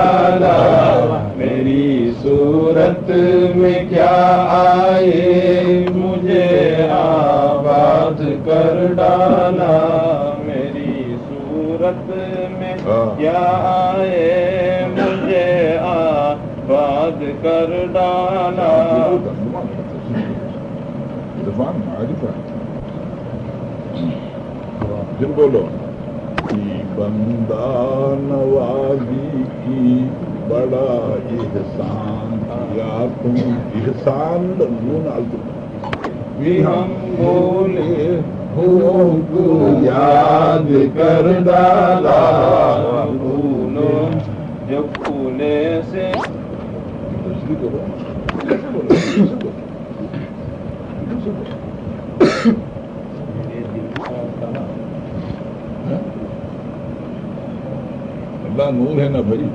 डाला मेरी सूरत में क्या आए? मुझे आबाद कर डाला। मेरी सूरत में हाँ। क्या आए? मुझे आबाद कर डाला। इरफान मारिफा फिर बोलो। बंदा नवाजी की बड़ा एहसान किया तुम एहसान नून भी हम बोले हो को याद कर डाला फूलों जब फूले से। दूसरी करो कैसे बोलो कैसे बोलो कैसे बोलो मेरे दिल का कहा ऐसा नूर है ना भाई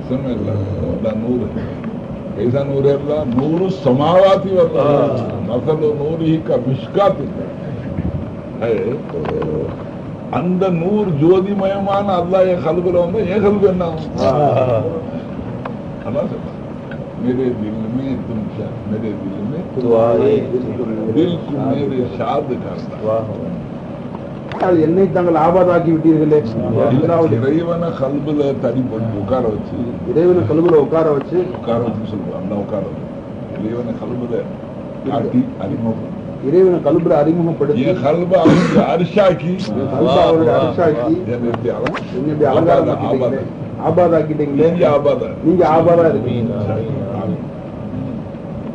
इसमें अल्लाह नूर है ऐसा नूर है अल्लाह नूर समावाती मतलब नूर ही का विष्कात है तो அந்த நூறு ஜோதிமயமான அல்லா என் கல்வில வந்து என் கல்வி என்ன मेरे दिल में तुम मेरे दिल में दिल को मेरे शाद करता அது என்னை தாங்கள் ஆபாதாக்கி விட்டீர்களே இரண்டாவது இறைவனை கல்புல தனி பண்ணி உட்கார வச்சு இறைவனை கழுகுல உட்கார வச்சு உட்கார வச்சு சொல்லுவாங்க அந்த உட்கார வச்சு இறைவனை கல்புல காட்டி அறிமுகம் இறைவனை கழுபுல அறிமுகப்படுத்தி என் கல்ப அவனுக்கு அரிசாக்கி கல்ப அவருடைய அரிசாக்கி என்னை இப்படி அல- என்னை இப்படி அலங்காரமாக்கிட்டீங்களே ஆபாதாக்கிட்டீங்களே நீங்க ஆபாத நீங்க ஆபாதா இருக்கீங்க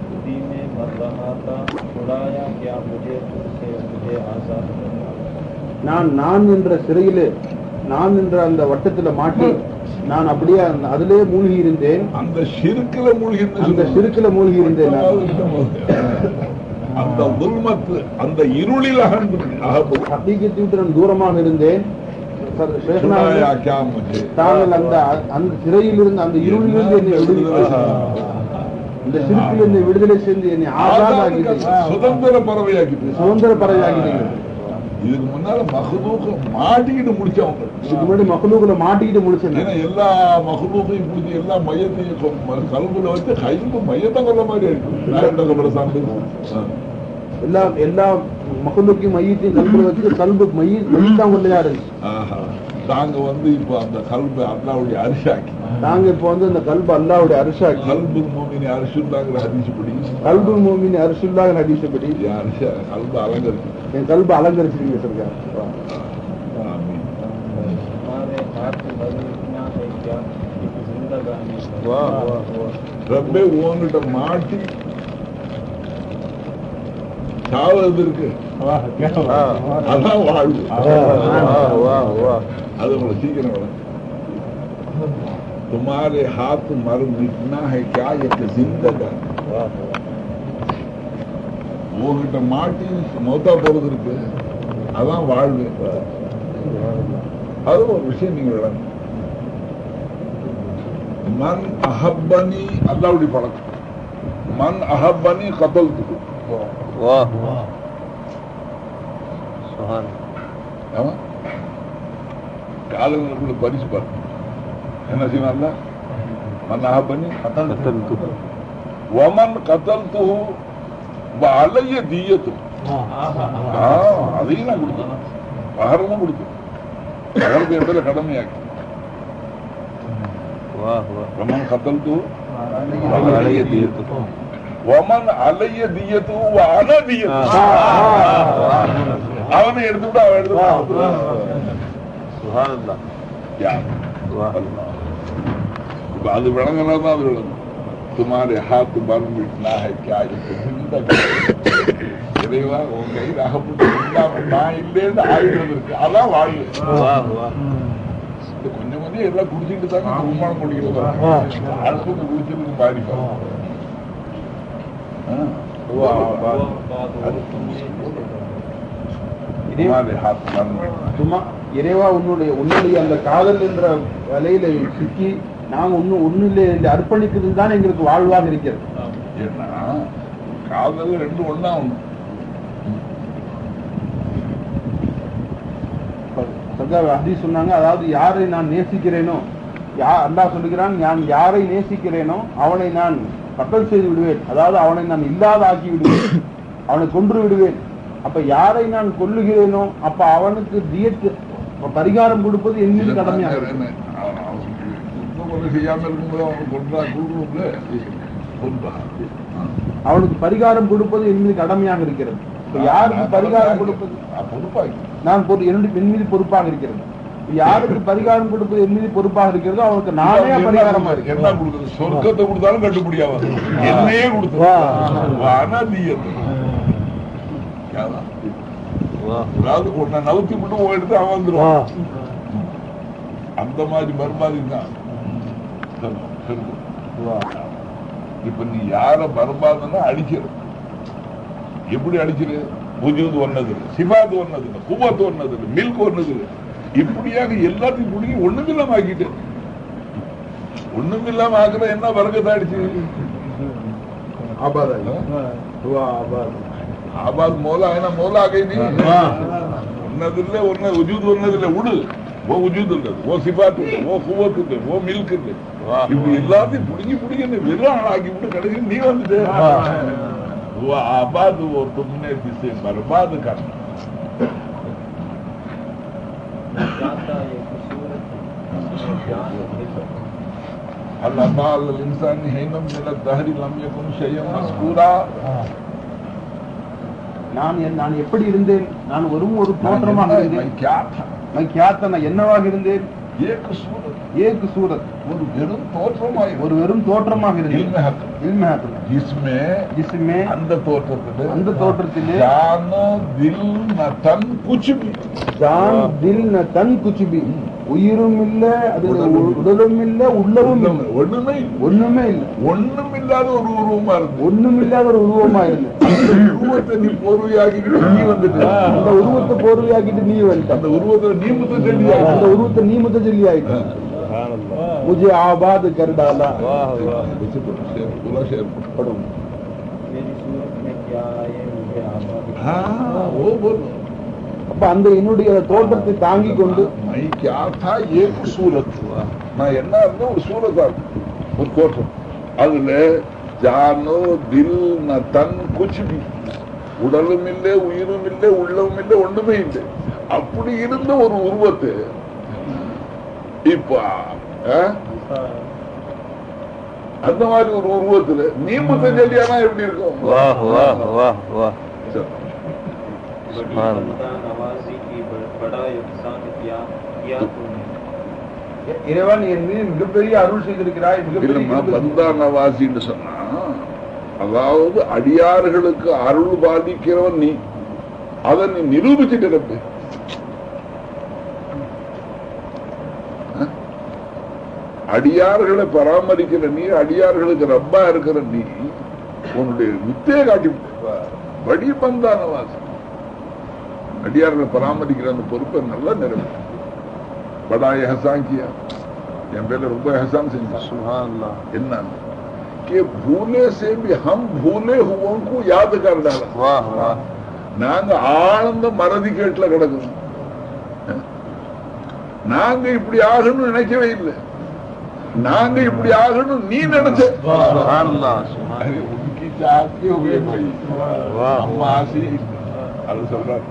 खुदी में मर रहा था छुड़ाया क्या मुझे तुझसे मुझे आजाद करना நான் நான் என்ற சிறையிலே நான் என்ற அந்த வட்டத்துல மாட்டி நான் அப்படியே அதிலே மூழ்கி இருந்தேன் அந்த சிறுக்குல மூழ்கி அந்த சிறுக்குல மூழ்கி இருந்தேன். அந்த உள்மத்து அந்த இருளில் அகன்று ஹக்கீகத்தை விட்டு நான் தூரமாக இருந்தேன். தாங்கள் அந்த அந்த சிறையிலிருந்து அந்த இருளிலிருந்து என்னை விடுதலை இந்த சிறுக்கில்? என்னை விடுதலை செய்து என்னை ஆசாதாக்கிட்டீங்க சுதந்திர பறவையாக்கிட்டு சுதந்திர பறவையாக்கிட்டீங்க இதுக்கு முன்னால மகதூக்க மாட்டிக்கிட்டு முடிச்சவங்க இதுக்கு முன்னாடி மகளுக்குள்ள மாட்டிக்கிட்டு முடிச்சேன் ஏன்னா எல்லா மகதூக்கையும் பிடிச்சி எல்லா மையத்தையும் கல்புல வச்சு கைப்பு மையத்தை கொள்ள மாதிரி சார்ந்து எல்லா எல்லா மகளுக்கையும் மையத்தையும் கல்புல வச்சு கல்பு மைய மையத்தான் கொள்ளையா இருக்கு நாங்க வந்து இப்போ அந்த கல்பு அல்லாவுடைய அரிசாக்கி. நாங்க இப்ப வந்து அந்த கல்பு அல்லாவுடைய அரிசாக்கி. கல்பு மூமினி அரிசுல்லாங்கிற ஹரிசுப்படி கல்பு மூமினி அரிசுல்லாங்கிற ஹரிசுப்படி அரிசா கல்பு அலங்கரிச்சு. என் கல்பு அலங்கரிச்சிருக்கீங்க சொல்றாங்க ரொம்ப ஓங்கிட்ட மாட்டி சாவது இருக்கு அதான் வாழ்வு அது உங்களை சீக்கிரம் வரும் तुम्हारे हाथ मर मिटना है क्या एक जिंदगा உங்ககிட்ட மாட்டி மௌத்தா போறது இருக்கு அதான் வாழ்வு அது ஒரு விஷயம் நீங்க விளங்க மன் அஹப்பனி அல்லாவுடைய பழக்கம் மன் அஹப்பனி Wah. sohan Apa? Ta'ala wa kullu bani subhan. Hana sima Allah. Katal tuh, waman katal tuh, qataltuhu ya dia tuh. Ah, ಅದನ್ನ ಕುಡಿತು ಆಹಾರವನ್ನು ಕುಡಿತು ಅವರ Wah, wah. Waman katal tuh, ಬ್ರಹ್ಮನ್ ya dia tuh. ஒமன் அலைய தியது அனதியது அவனை எடுத்துட்டு அவன் எடுத்து அது விளங்கலாம் தான் அது விளங்கும். துமாரே ஹாத்து பர்மிட்னாக இறைவா உன் கையில் அகப்பட்டு நான் இல்லேன்னு ஆயுதம் இருக்கு அதான் வாழ்வு கொஞ்சம் கொஞ்சம் எல்லாம் குடிச்சுட்டு தான் குமாரம் முடியும் அரசு குடிச்சிருக்கு பாதிக்கும் விட்டுனா சும்மா இறைவா உன்னுடைய உன்னுடைய அந்த காதல் என்ற வலையில சிக்கி நாம் ஒன்னு ஒண்ணுல அர்ப்பணிக்கிறது தான் எங்களுக்கு வாழ்வாக இருக்கிறது. காதல் ரெண்டு ஒண்ணு சர்தார் ஹதீஸ் சொன்னாங்க அதாவது யாரை நான் நேசிக்கிறேனோ யா அல்லாஹ் சொல்லுகிறான் நான் யாரை நேசிக்கிறேனோ அவனை நான் கத்தல் செய்து விடுவேன். அதாவது அவனை நான் இல்லாத ஆக்கி விடுவேன். அவனை கொன்று விடுவேன். அப்ப யாரை நான் கொல்லுகிறேனோ அப்ப அவனுக்கு தியத்து பரிகாரம் கொடுப்பது என் மீது கடமையாக அவனுக்கு பரிகாரம் கொடுப்பது என் மீது கடமையாக இருக்கிறது. யாருக்கு பரிகாரம் கொடுப்பது? நான் பொறு- என்னுடைய என் மீது பொறுப்பாக இருக்கிறது. யாருக்கு பரிகாரம் கொடுப்பது என் மீது பொறுப்பாக இருக்கிறதோ அவனுக்கு நானே பரிகாரமா என்ன இருக்கேன். கொடுக்குது சொர்க்கத்தை கொடுத்தாலும் கட்டுப்படியாவது என்னையே கொடுத்து வா. அனதியது அதாவது உன்னை நவுத்தி உன் எடுத்து அவன் வந்துருவான். அந்த மாதிரி பர்பாதி தான். இப்ப நீ யார பர்பாதுன்னா அடிக்கிற எப்படி அடிச்சிரு? புஜூது ஒன்னது சிபாத் ஒன்னது குவத்து ஒன்னது மில்க் ஒன்னது இப்படியாக எல்லாத்தையும் பிடிங்கி ஒண்ணும் இல்லாம ஆக்கிட்டு ஒண்ணும் இல்லாம ஆக்குற என்ன வரகத்தாயிடுச்சு ஆபாத ஆபாத ஆபாத் மோலா ஏன்னா மோலா ஆகி இல்ல ஒண்ணு உஜூத் ஒன்னதில்லை. உடு. ஓ உஜூத் உள்ளது ஓ சிபாத் ஓ குவத் ஓ மில்க் உண்டு இப்படி எல்லாத்தையும் பிடிங்கி பிடிங்கன்னு வெறும் ஆக்கி விட்டு கிடைக்கு நீ வந்துட்டு. ஆபாது ஓ தும்னே திசை பர்பாது காரணம் الله تعالى الإنسان حين من الدهر لم يكن شيئا مذكورا நான் நான் எப்படி இருந்தேன்? நான் ஒரு ஒரு தோற்றமாக இருந்தேன். என்னவாக இருந்தேன்? ஏக சூழல் ஏக்கு சூரத் ஒரு வெறும் தோற்றமாய் ஒரு வெறும் தோற்றமாக இருக்கு அந்த தோற்றத்தில் அந்த தோற்றத்தில் தன் குச்சுபி. தான் தில் ந தன் குச்சுபி. உயிரும் இல்ல அது உடலும் இல்ல. உள்ளவும் ஒண்ணுமே ஒண்ணுமே இல்ல. ஒண்ணும் இல்லாத ஒரு உருவமா இருக்கு ஒண்ணும் இல்லாத ஒரு உருவமா இருந்து உருவத்தை நீ போர்வையாக்கிட்டு நீ வந்துட்டு. அந்த உருவத்தை போர்வையாக்கிட்டு நீ வந்துட்ட. அந்த உருவத்தை நீ முத்த அந்த உருவத்தை நீ முத்த சொல்லி ஆயிட்டு முஜே ஆபாத் கர்டாலா वाह वाह पूरा शेर படும் मेरी सूरत में क्या आए मुझे आबाद हाँ वो बोल அப்ப அந்த என்னுடைய தோற்றத்தை தாங்கி கொண்டு मैं क्या था एक सूरत நான் என்ன இருந்தேன் ஒரு சூரத்தா ஒரு தோற்றம் அதுல ஜானோ தில் ந தன் குச் பி உடலும் இல்லை உயிரும் இல்லை உள்ளமும் இல்லை ஒண்ணுமே இல்லை அப்படி இருந்த ஒரு உருவத்தை இப்பா. அந்த மாதிரி ஒரு உருவத்துல நீ முத்தம் சொல்லியானா எப்படி இருக்கும்? வாஹ் வாஹ் வாஹ் வாஹ் இறைவன் என் மீது மிகப்பெரிய அருள் செய்திருக்கிறாய் பந்தானவாசின்னு சொன்னா அதாவது அடியார்களுக்கு அருள் பாதிக்கிறவன் நீ. அதை நீ நிரூபிச்சுட்டு அடியார்களை பராமரிக்கிற நீ அடியார்களுக்கு ரப்பா இருக்கிற நீ உன்னுடைய வித்தையை காட்டி வடி பந்தா நவாசி அடியார்களை பராமரிக்கிற அந்த பொறுப்பை நல்லா நிறைவேற்ற बड़ा एहसान किया என் பேர்ல ரொம்ப एहसान செஞ்சான் सुभान अल्लाह என்ன कि भूले से भी हम भूले हुओं को याद कर डाला वाह वाह நாங்க ஆழ்ந்த மறதி கேட்டுல கிடக்கணும் நாங்க இப்படி ஆகணும்னு நினைக்கவே இல்லை நாங்க இப்படி ஆகணும் நீ நினைச்ச. உனக்கு ஜாஸ்தி होगी भाई हम आसी अल्लाह சொல்றார்.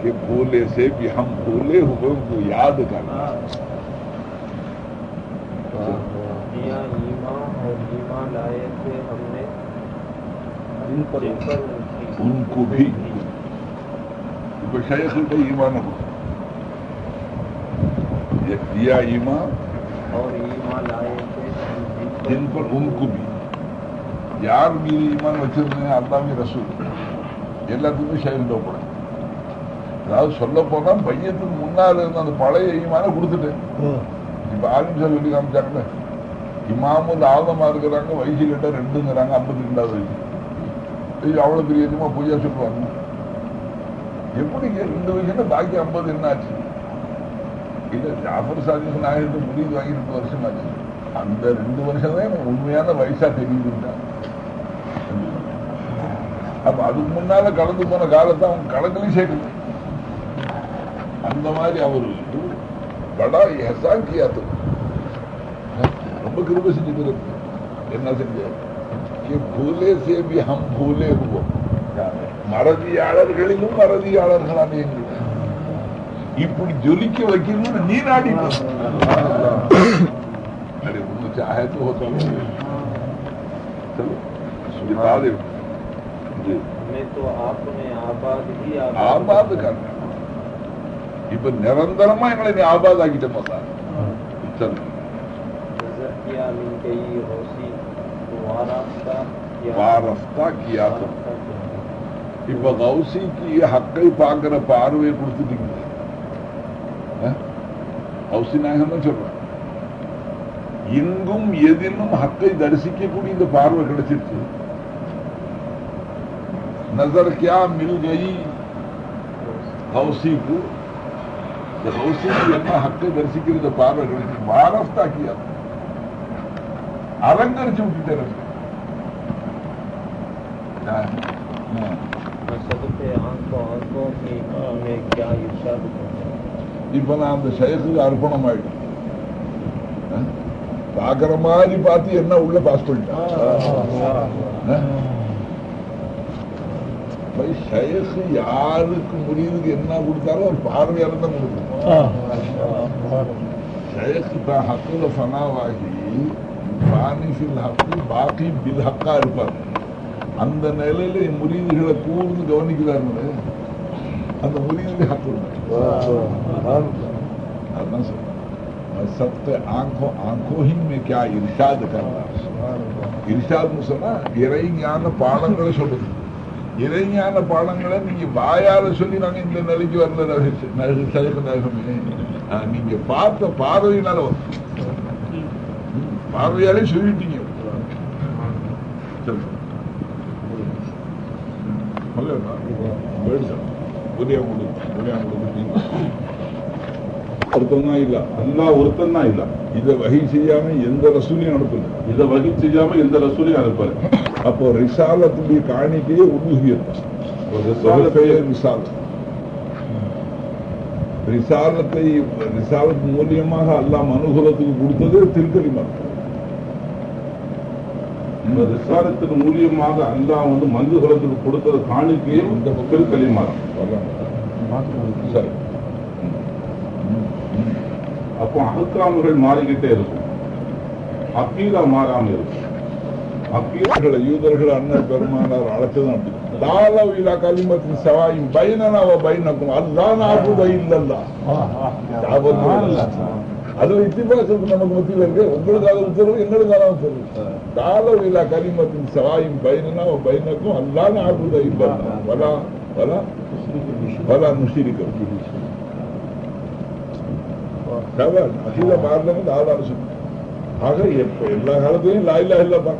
कि भूले से भी हम भूले हुए याद करना उनको भी बशाय ईमान हो दिया ईमान और ईमान लाए थे हम जिन पर जिन पर उनको भी யார் மீது ஈமான் வச்சிருந்தேன் அல்லாமே ரசூல் எல்லாத்துக்குமே ஷேகிட்ட போட அதாவது சொல்ல போனா பையத்துக்கு முன்னால இருந்த அந்த பழைய ஈமான கொடுத்துட்டேன் இப்ப ஆலிம் சார் சொல்லி காமிச்சாங்கல்ல இமாமுல் ஆதமா இருக்கிறாங்க வயசு கிட்ட ரெண்டுங்கிறாங்க ஐம்பத்தி ரெண்டாவது வயசு ஐயோ அவ்வளவு பெரிய இதுமா பொய்யா சொல்லுவாங்க எப்படி ரெண்டு வயசுல பாக்கி ஐம்பது என்ன ஆச்சு இல்லை ஜாஃபர் சாதிக்கு நான் முடிவு வாங்கி ரெண்டு வருஷம் ஆச்சு அந்த ரெண்டு வருஷம் தான் உண்மையான வயசா தெரியுதுட்டான் அப்ப அதுக்கு முன்னால கலந்து போன காலத்தை அவன் கணக்குலையும் சேர்க்கல. அந்த மாதிரி அவர் படா எசாங்கியாத்து ரொம்ப கிருப செஞ்சு என்ன செஞ்சார்? பூலே சேபி ஹம் பூலே ஹுவோம் மறதியாளர்களிலும் மறதியாளர்களான எங்கள் ఇప్పుడు జోలికి వకీలు నేనాడి अरे तुम चाहे तो हो चलो चलो बता दे जी मैं तो आपने आबाद ही आबाद करना ഇപ്പൊ നിരന്തരമായി ഞങ്ങൾ ഇനി ആബാദാക്കിട്ട് മസാല ഇപ്പൊ ഗൗസിക്ക് ഈ ഹക്കൈ പാക്കര പാറുവയെ കൊടുത്തിട്ടില്ല तो वारास्ता किया வாரஸ்தா கியா தோ. वारास्ता किया। இப்ப கௌசிக்கு ஹக்கை பார்க்கிற பார்வையை கொடுத்துட்டீங்க அஹ்? கௌசி நாயகம் தான் சொல்றேன் எங்கும் எதிலும் ஹக்கை தரிசிக்கக்கூடிய இந்த பார்வை கிடைச்சிருச்சு நசர் கியா மில் கயி கௌசிக்கு இந்த கௌசிக்கு என்ன ஹக்கை தரிசிக்கிற இந்த பார்வை கிடைச்சு வாரஸ்தா கியா தோ. அலங்கரிச்சு விட்டுட்டாரு ஆ. सदके आंखों आंखों की हमें क्या इरशाद करना இப்ப நான் அந்த ஷேக்குக்கு அர்ப்பணம் ஆயிடும் பாக்குற மாதிரி பார்த்து என்ன உள்ள பாஸ் பண்ணிட்டேன் பை ஷேக் யாருக்கு முடியுதுக்கு என்ன கொடுத்தாலும் ஒரு பார்வையால தான் கொடுக்கும் ஷேக் தான் ஹக்குல ஃபனாவாகி பானி ஃபில் ஹக்கு பாக்கி பில் ஹக்கா இருப்பார். அந்த நிலையில முறிவுகளை கூர்ந்து கவனிக்கிறாரு அந்த முறிவுக்கு ஹக்கு இருக்கும் अदना से और सबके आंखों आंखों ही में क्या इर्शाद करना இர்ஷாத் சொன்னா இறை ஞான பாடங்களை சொல்லுது இறை ஞான பாடங்களை நீங்க வாயால சொல்லி நாங்க இந்த நிலைக்கு வரல நகமே நீங்க பார்த்த பார்வையினால வரும். ம், பார்வையாலே சொல்லிட்டீங்க சொல்லுங்க. சொல்லுங்க. வேணும். புரிய தான் இல்ல அல்லா ஒருத்தன் தான் இல்ல இதை வகை செய்யாம எந்த ரசூலையும் அனுப்பல இதை வகை செய்யாம எந்த ரசூலையும் அனுப்பல அப்போ ரிசாலத்துடைய காணிக்கையே உருகியது ஒரு ரிசாலத்தை ரிசாலத் ரிசாலத்தை மூலியமாக அல்லாஹ் அனுகூலத்துக்கு கொடுத்தது திருக்கடி மரம் இந்த ரிசாலத்தின் மூலியமாக அல்லாஹ் வந்து மந்து குலத்துக்கு கொடுத்தது காணிக்கையே இந்த திருக்கலி மரம் சரி. அப்போ அகக்காமுகள் மாறிக்கிட்டே இருக்கும். அக்கீதா மாறாம இருக்கும். அக்கீதா யூதர்களை அண்ணன் பெருமானார் அழைச்சதும் அப்படி. தாலவ் இலா கலிமத்தின் சவாயும் பைனனாவ பைனக்கும். அதுதான் ஆகுத இல்லல்லா. அதுல இத்திபாசத்துக்கு நமக்கு மத்தியில் இருக்கு. உங்களுக்காக உத்தரவு எங்களுக்காக உத்தரவு. தாலவ் இலா கலிமத்தின் சவாயும் பைனனாவ பைனக்கும் அதுதான் ஆகுத இல்லல்லா வலா வலா வலா முஷிரிக்கம் அகில ஆதாரம் சொல்லு ஆக எப்ப எல்லா காலத்திலையும் லாயிலா இல்லப்பா.